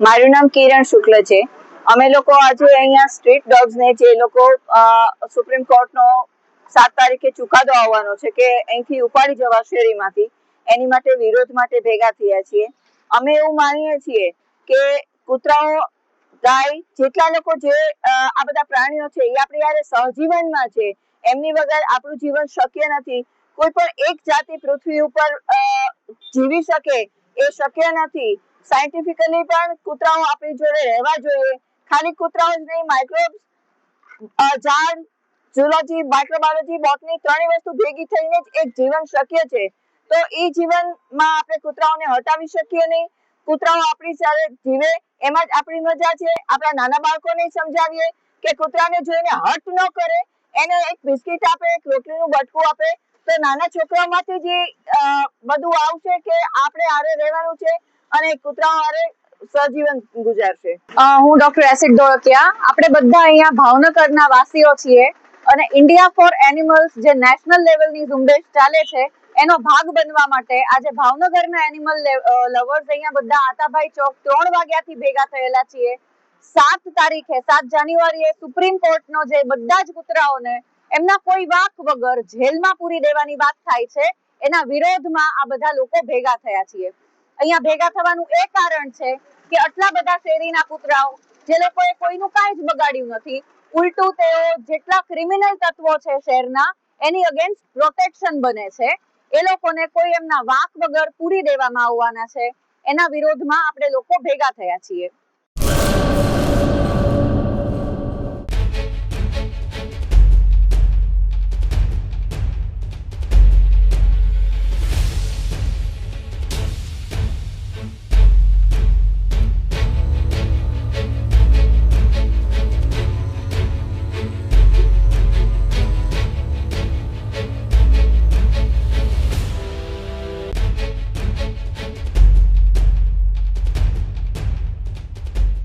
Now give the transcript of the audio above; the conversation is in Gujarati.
મારું નામ કિરણ શુક્લ છે. અમે લોકો આજે અહીંયા સ્ટ્રીટ ડોગ્સ ને જે લોકો સુપ્રીમ કોર્ટનો સાત તારીખે ચુકાદો આવવાનો છે કે અહીંથી ઉપાડી જવા શેરીમાંથી, એની માટે વિરોધ માટે ભેગા થયા છીએ. અમે એવું માનીએ છીએ કે કૂતરાઓ, ગાય, જેટલા લોકો જે આ બધા પ્રાણીઓ છે, એ આપણી યારે સહજીવનમાં છે. એમની વગર આપણું જીવન શક્ય નથી. કોઈ પણ એક જાતિ પૃથ્વી ઉપર જીવી શકે એ શક્ય નથી. સાયન્ટિફિકલી પણ કૂતરાઓ આપણી જોડે રહેવા જોઈએ. ખાલી કૂતરાઓ જ નહીં માઇક્રોબ્સ ઝાડ ઝૂલોજી માઇક્રોબાયોલોજી બોટની ત્રણેય વસ્તુ ભેગી થઈને જ એક જીવન શક્ય છે. તો એ જીવનમાં આપણે કૂતરાઓને હટાવી શકીએ નહીં. કૂતરાઓ આપણી સાથે જીવે, એમાં જ આપણી મજા છે. આપણા નાના બાળકોને સમજાવીએ કે કૂતરાને જોઈને હટ ન કરે. એને એક બિસ્કિટ આપે, એક રોટલીનું બટકું આપે. તો નાના છોકરાઓમાંથી જે બધું આવશે કે આપણે આરે રહેવાનું છે અને કૂતરા હારે સજીવન ગુજારશે હું ડોક્ટર એસિડ ડોળકિયા આપણે બધા અહીંયા ભાવનગરના વાસીઓ છીએ અને ઇન્ડિયા ફોર એનિમલ્સ જે નેશનલ લેવલની ઝુંબેશ ચાલે છે, એનો ભાગ બનવા માટે આજે ભાવનગરના એનિમલ લવર્સ અહીંયા બધા આતાભાઈ ચોક ત્રણ વાગ્યાથી ભેગા થયેલા છીએ. સાત તારીખે, સાત જાન્યુઆરીએ સુપ્રીમ કોર્ટનો જે બધા જ કૂતરાઓને એમના કોઈ વાક વગર જેલમાં પૂરી દેવાની વાત થાય છે. એના વિરોધમાં આ બધા લોકો ભેગા થયા છીએ. અહીંયા ભેગા થવાનું એ કારણ છે કે આટલા બધા શેરીના કૂતરાઓ, જે લોકોએ કોઈનું કાંઈ જ બગાડ્યું નથી, ઉલટું તેઓ જેટલા ક્રિમિનલ તત્વો છે શહેરના, એની અગેન્સ્ટ પ્રોટેક્શન બને છે. એ લોકોને કોઈ એમના વાક વગર પૂરી દેવામાં આવવાના છે. એના વિરોધમાં આપણે લોકો ભેગા થયા છીએ.